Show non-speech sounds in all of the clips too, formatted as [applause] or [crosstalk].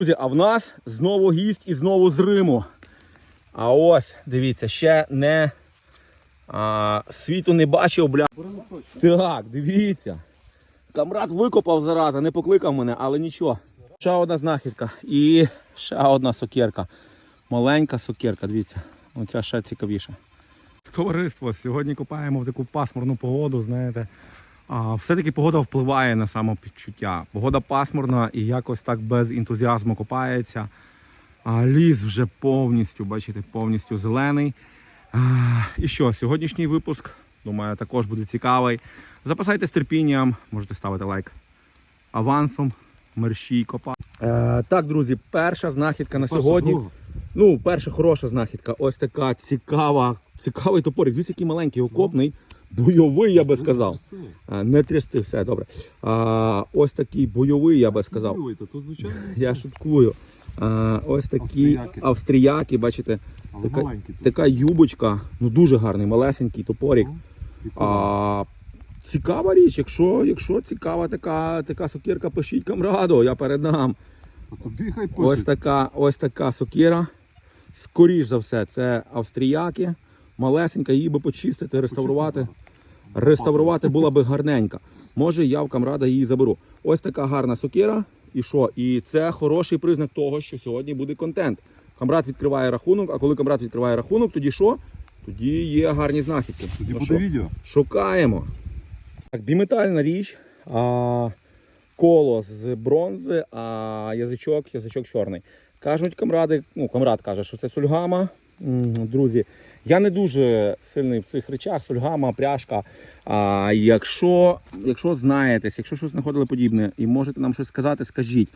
Друзі, а в нас знову гість і знову з Риму. А ось, дивіться, ще не а, світу не бачив, бля. Так, дивіться. Камрад викопав зараза, не покликав мене, але нічого. Ще одна знахідка і ще одна сокирка. Маленька сокирка, дивіться. Оця ще цікавіша. Товариство, сьогодні копаємо в таку пасмурну погоду, знаєте. Все-таки погода впливає на самопідчуття. Погода пасмурна і якось так без ентузіазму копається. Ліс вже повністю, бачите, повністю зелений. І що, сьогоднішній випуск, думаю, також буде цікавий. Запасайтесь терпінням, можете ставити лайк авансом, мерщій копа. Е, так, друзі, перша знахідка на сьогодні. Ну, перша хороша знахідка. Ось така цікава, цікавий топорик. Дивіться, який маленький, окопний, бойовий, я би сказав. А, Не трясти, все добре. А, ось такий бойовий, я би сказав. Тут звичайно. Я шуткую. А, ось такі Австріяки. австріяки, бачите, Але така- тут. така юбочка, ну дуже гарний, малесенький топорик. Ну, і це А, цікава річ, якщо, якщо цікава така, така сокирка, пишіть камраду, я передам. Ось пишуть. така, ось така сокира. Скоріш за все, це австріяки. Малесенька, її би почистити, реставрувати. Реставрувати була би гарненька. Може, я в камрада її заберу. Ось така гарна сокира. І що? І це хороший признак того, що сьогодні буде контент. Камрад відкриває рахунок, а коли камрад відкриває рахунок, тоді що? Тоді є гарні знахідки. Тоді Ну буде відео. Шукаємо. Так, біметальна річ. А, коло з бронзи, а язичок, язичок чорний. Кажуть камради, ну, камрад каже, що це сульгама. Друзі, я не дуже сильний в цих речах, сульгама, пряжка. А якщо, якщо знаєтесь, якщо щось знаходили подібне і можете нам щось сказати, скажіть.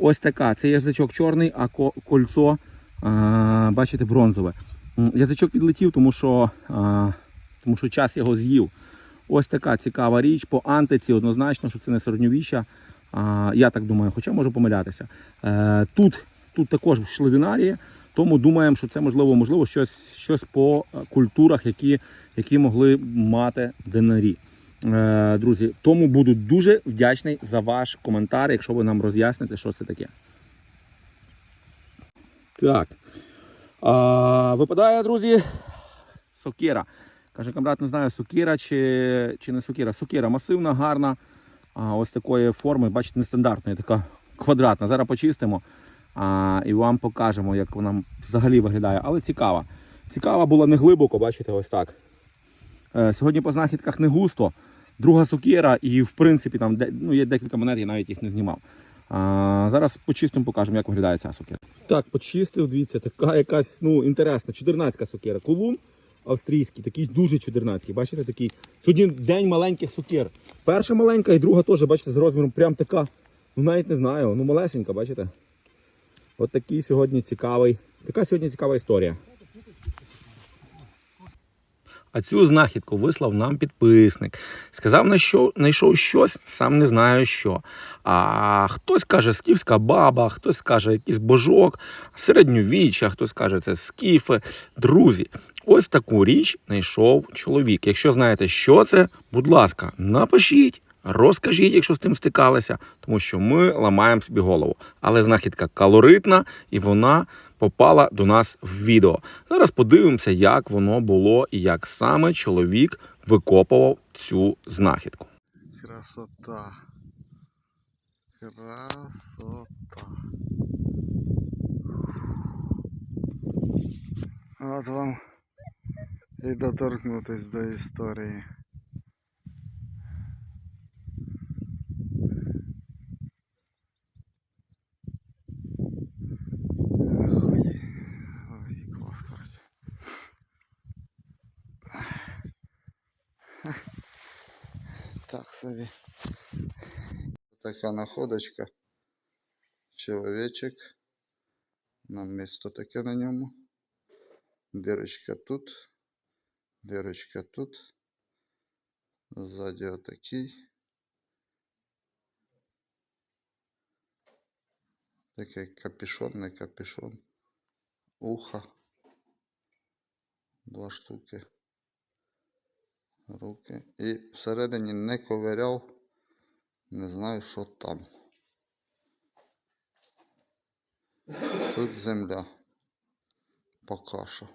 Ось така, це язичок чорний, а кольцо, а, бачите, бронзове. Язичок відлетів, тому що, а, тому що час його з'їв. Ось така цікава річ. По антиці однозначно, що це не середньовіччя. А, я так думаю, хоча можу помилятися. Е, тут, тут також йшли динарії, тому думаємо, що це можливо, можливо щось, щось по е, культурах, які, які могли мати динарі. Е, друзі, тому буду дуже вдячний за ваш коментар, якщо ви нам роз'ясните, що це таке. Так. А, випадає, друзі, сокира. Каже, камрад, не знаю, сокира чи, чи не сокира. Сокира масивна, гарна. Ось такої форми, бачите, нестандартної, така квадратна. Зараз почистимо а, і вам покажемо, як вона взагалі виглядає. Але цікава. Цікава була не глибоко, бачите, ось так. Е, сьогодні по знахідках не густо. Друга сокира, і в принципі там де, ну, є декілька монет, я навіть їх не знімав. А, зараз почистимо, покажемо, як виглядає ця сокира. Так, почистив, дивіться, така якась ну, інтересна, чудернацька сокира. Кулун австрійський, такий дуже чудернацький. Бачите, такий. Сьогодні день маленьких сокир. Перша маленька і друга теж, бачите, з розміром прям така. Ну навіть не знаю, ну малесенька, бачите? От такий сьогодні цікавий. Така сьогодні цікава історія. А цю знахідку вислав нам підписник. Сказав, що знайшов щось, сам не знаю що. А хтось каже скіфська баба, хтось каже якийсь божок, середньовіччя, хтось каже це скіфи. Друзі, ось таку річ знайшов чоловік. Якщо знаєте, що це, будь ласка, напишіть. Розкажіть, якщо з тим стикалися, тому що ми ламаємо собі голову. Але знахідка калоритна і вона попала до нас в відео. Зараз подивимося, як воно було і як саме чоловік викопував цю знахідку. Красота. Красота. От вам і доторкнутись до історії. Так собі. Така находочка. Чоловічок. На місто таке на ньому. Дирочка тут. Дирочка тут. Ззаді отакий. Такий капюшон, не капюшон. Ухо. Два штуки. Руки. І всередині не ковиряв. Не знаю, що там. Тут земля. Пока що.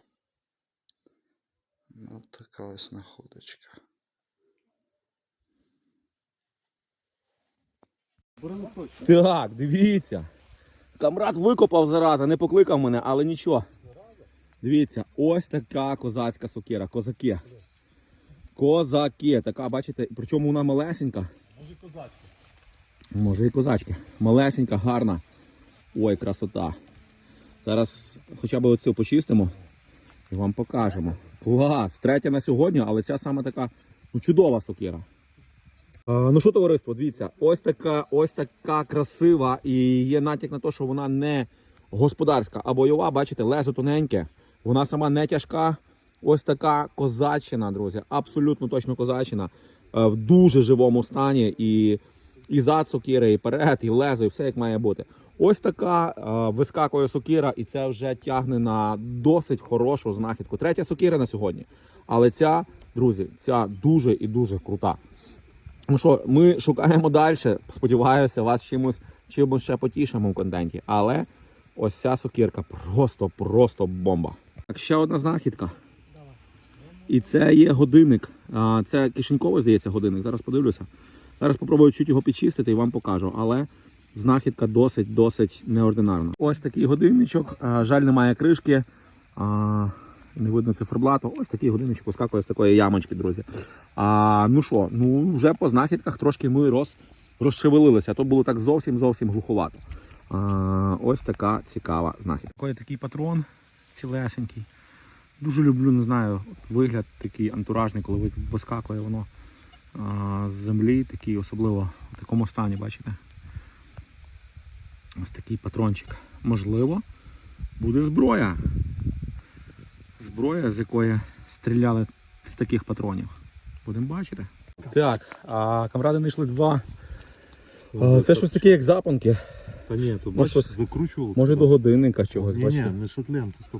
Ось така ось находочка. Так, дивіться. Камрад викопав зараза, не покликав мене, але нічого. Дивіться, ось така козацька сокира, козаки. Козаки. Така, бачите, причому вона малесенька. Може і козачка. Може і козачка. Малесенька, гарна. Ой, красота. Зараз хоча б оцю почистимо і вам покажемо. Клас! Третя на сьогодні, але ця саме така ну, чудова сокира. Ну що, товариство, дивіться, ось така, ось така красива і є натяк на те, що вона не господарська, а бойова. Бачите, лезо тоненьке. Вона сама не тяжка. Ось така козаччина, друзі. Абсолютно точно козаччина. е, В дуже живому стані. І, і зад сокири, і перед, і лезо, і все як має бути. Ось така е, вискакує сокира, і це вже тягне на досить хорошу знахідку. Третя сокира на сьогодні. Але ця, друзі, ця дуже і дуже крута. Ну що, ми шукаємо далі. Сподіваюся, вас чимось чимось ще потішимо в контенті. Але ось ця сокирка просто, просто бомба. Так, ще одна знахідка. І це є годинник. Це кишеньковий, здається, годинник. Зараз подивлюся. Зараз спробую чуть його підчистити і вам покажу. Але знахідка досить, досить неординарна. Ось такий годинничок. Жаль, немає кришки. Не видно циферблату. Ось такий годинничок вискакує з такої ямочки, друзі. А, ну що, ну вже по знахідках трошки ми роз, розшевелилися. А то було так зовсім зовсім глуховато. А, ось така цікава знахідка. Такий патрон цілесенький. Дуже люблю, не знаю, вигляд такий антуражний, коли вискакує воно а, з землі, такий, особливо в такому стані, бачите? Ось такий патрончик. Можливо, буде зброя. Зброя, з якої стріляли з таких патронів. Будемо бачити. Так, а камради знайшли два. Це щось таке, як запанки. Та ні, то бачиш, щось- закручувало. Може до годинника чогось. Ні, ні, не шотлен, 100%.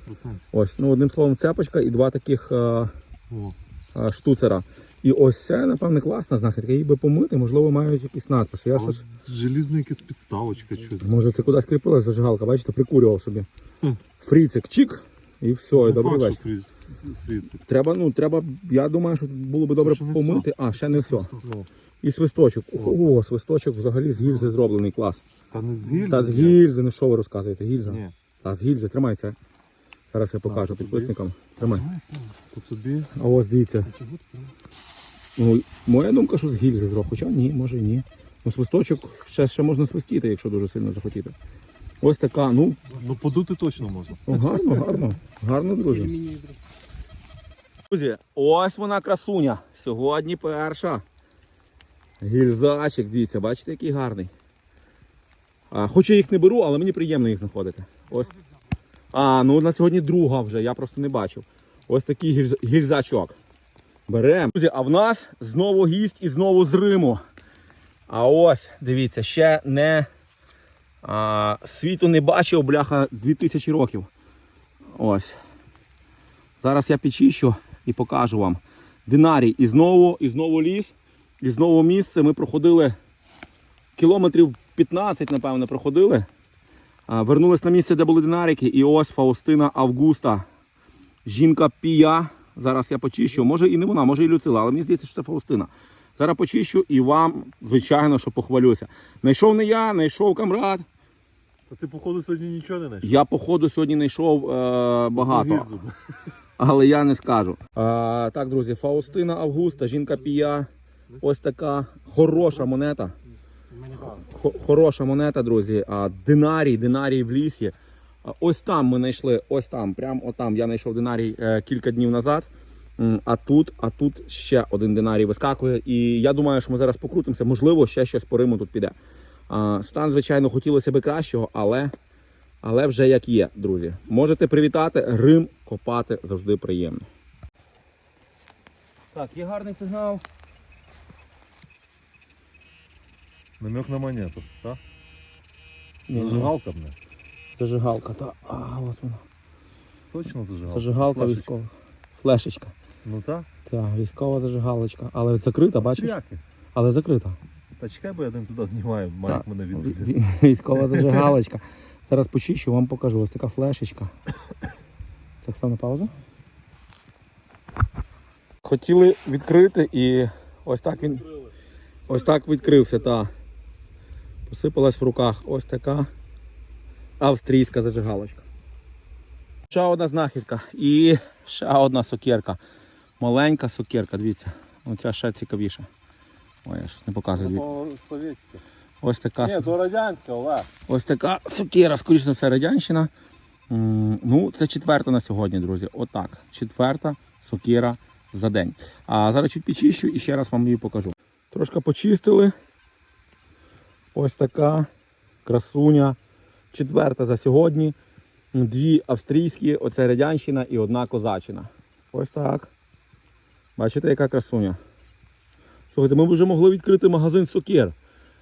Ось, ну одним словом, цепочка і два таких а, О, а, штуцера. І ось це, напевне, класна знахідка. Її би помити, можливо, мають якісь надписи. Я але щось. желізна якась підставочка, щось. Може, це кудись кріпилась зажигалка, бачите, прикурював собі. Хм. Фріцик, чик. І все, і Не добрий факт, вечір. Треба, ну, треба, я думаю, що було би добре ще не помити. А, ще не все. Ну, І свисточок. О, свисточок взагалі з гільзи зроблений клас. Та не з гільзи. Та з ні. гільзи, ну що ви розказуєте? Гільза. Ні. Та з гільзи, тримай це. Зараз я покажу підписникам. Тримай. То тобі. А ось дивіться. Ну, моя думка, що з гільзи зробив. Хоча ні, може і ні. Ну, свисточок ще, ще можна свистіти, якщо дуже сильно захотіти. Ось така, ну, Ну подути точно можна. ну гарно, гарно. Гарно, друзі. Друзі, ось вона красуня. Сьогодні перша. Гільзачик, дивіться, бачите, який гарний. А, хоч я їх не беру, але мені приємно їх знаходити. Ось. А, ну на сьогодні друга вже, я просто не бачив. Ось такий гільз- гільзачок. Беремо. Друзі, а в нас знову гість і знову з Риму. А ось, дивіться, ще не а, світу не бачив, бляха, 2000 років. Ось. Зараз я підчищу і покажу вам. Динарій. І знову, і знову ліс, і знову місце. Ми проходили кілометрів 15, напевно, проходили. Вернулись на місце, де були динарики. І ось Фаустина Августа. Жінка Пія. Зараз я почищу. Може і не вона, може і Люцила, але мені здається, що це Фаустина. Зараз почищу і вам, звичайно, що похвалюся. Найшов не я, знайшов камрад. Та ти, походу, сьогодні нічого не знайшов. Я, походу, сьогодні знайшов е, багато. але я не скажу. А, так, друзі, Фаустина Августа, жінка пія. Ось така хороша монета. Хо- Хороша монета, друзі. Динарій, динарій в лісі. Ось там ми знайшли, ось там, прямо отам я знайшов динарій е, кілька днів назад. А тут, а тут ще один динарій вискакує. І я думаю, що ми зараз покрутимося. Можливо, ще щось по Риму тут піде. Стан, звичайно, хотілося б кращого, але але вже як є, друзі. Можете привітати. Рим копати завжди приємно. Так, є гарний сигнал. Намек на монету, так? Ні. Зажигалка мене. Зажигалка, та. А, от вона. Точно зажигалка? Зажигалка військова. Флешечка. Ну так. Так, військова зажигалочка. Але закрита, бачиш? Австріяки. Але закрита. Та чекай, бо я один туди знімаю, Марк Так. мене відвідає. Військова зажигалочка. Зараз почищу, вам покажу. Ось така флешечка. Це став на паузу. Хотіли відкрити і ось так він. Ось так відкрився, та. Посипалась в руках ось така австрійська зажигалочка. Ще одна знахідка і ще одна сокирка. Маленька сокирка, дивіться. Оця ще цікавіша. Ой, я щось не показую. Ось така, Ні, то радянське, Олег. ось така сокира, скоріш за все, радянщина. Ну, це четверта на сьогодні, друзі. Отак. Четверта сокира за день. А зараз чуть підчищу і ще раз вам її покажу. Трошки почистили. Ось така красуня. Четверта за сьогодні. Дві австрійські, оце радянщина і одна козачина. Ось так. Бачите, яка красуня. Слухайте, ми б вже могли відкрити магазин сокир.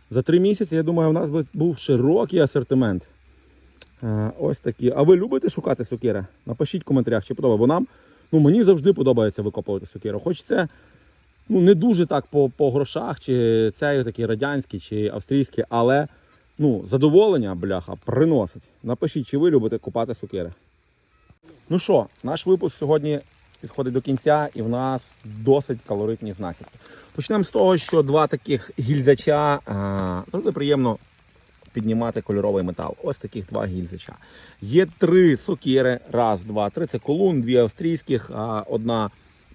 За три місяці, я думаю, у нас би був широкий асортимент. Е, Ось такі. А ви любите шукати сокири? Напишіть в коментарях, чи подобається. Бо нам, ну мені завжди подобається викопувати сокиру. Хоч це ну, не дуже так по, по грошах, чи це такі радянські, чи австрійські, але ну, задоволення, бляха, приносить. Напишіть, чи ви любите купати сокири. Ну що, наш випуск сьогодні підходить до кінця, і в нас досить калоритні знахідки. Почнемо з того, що два таких гільзача завжди приємно піднімати кольоровий метал. Ось таких два гільзача. Є три сокири. Раз, два, три. Це колун, дві австрійських, а, одна.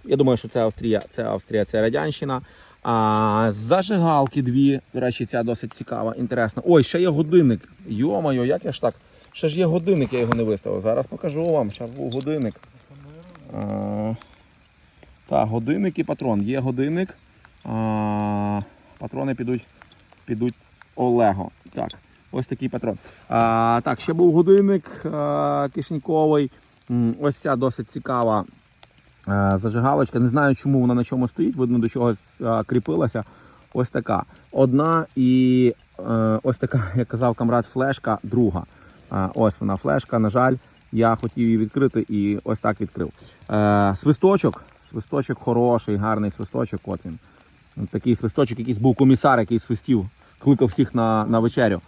Я думаю, що це Австрія, це Австрія, це Радянщина. А, зажигалки дві. До речі, ця досить цікава, інтересна. Ой, ще є годинник. Йо-моє, як я ж так? Ще ж є годинник, я його не виставив. Зараз покажу вам. Ще був годинник. А, так, годинник і патрон. Є годинник. А, патрони підуть, підуть Олего. Так, ось такий патрон. А, так, ще був годинник а, кишеньковий. Ось ця досить цікава зажигалочка. Не знаю, чому вона на чому стоїть, видно, до чогось а, кріпилася. Ось така. Одна і е, ось така, [laughs] як казав камрад, флешка, друга. Ось вона флешка. На жаль, я хотів її відкрити і ось так відкрив. Е, свисточок. Свисточок хороший, гарний свисточок. От він. Такий свисточок, якийсь був комісар, який свистів, кликав всіх на, на вечерю.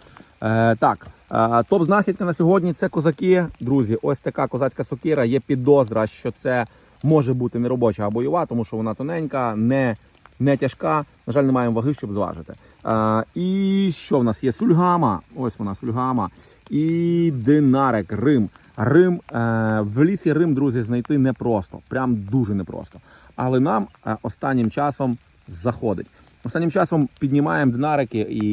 Е, так, е, топ знахідка на сьогодні це козаки. Друзі, ось така козацька сокира. Є підозра, що це може бути не робоча, а бойова, тому що вона тоненька, не, не тяжка. На жаль, не маємо ваги, щоб зважити. Е, і що в нас є? Сульгама. Ось вона, сульгама. І динарик, Рим. Рим е, в лісі Рим, друзі, знайти непросто. Прям дуже непросто. Але нам е, останнім часом заходить. Останнім часом піднімаємо динарики і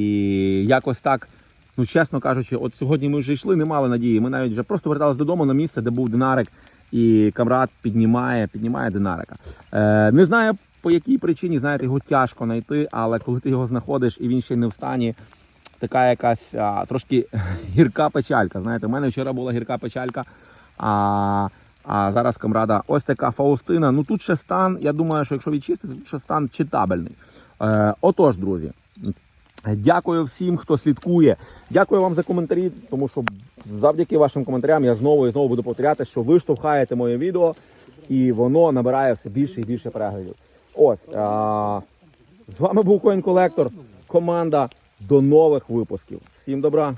якось так. Ну, чесно кажучи, от сьогодні ми вже йшли, не мали надії. Ми навіть вже просто верталися додому на місце, де був динарик, і камрад піднімає, піднімає динарика. Е, не знаю по якій причині, знаєте, його тяжко знайти, але коли ти його знаходиш і він ще не в стані, така якась а, трошки [laughs] гірка печалька. Знаєте, у мене вчора була гірка печалька. А, а зараз камрада ось така Фаустина. Ну тут ще стан, я думаю, що якщо відчистити, тут ще стан читабельний. Е, отож, друзі. Дякую всім, хто слідкує. Дякую вам за коментарі, тому що завдяки вашим коментарям я знову і знову буду повторяти, що ви штовхаєте моє відео, і воно набирає все більше і більше переглядів. Ось а, з вами був Коін Колектор. Команда. До нових випусків. Всім добра.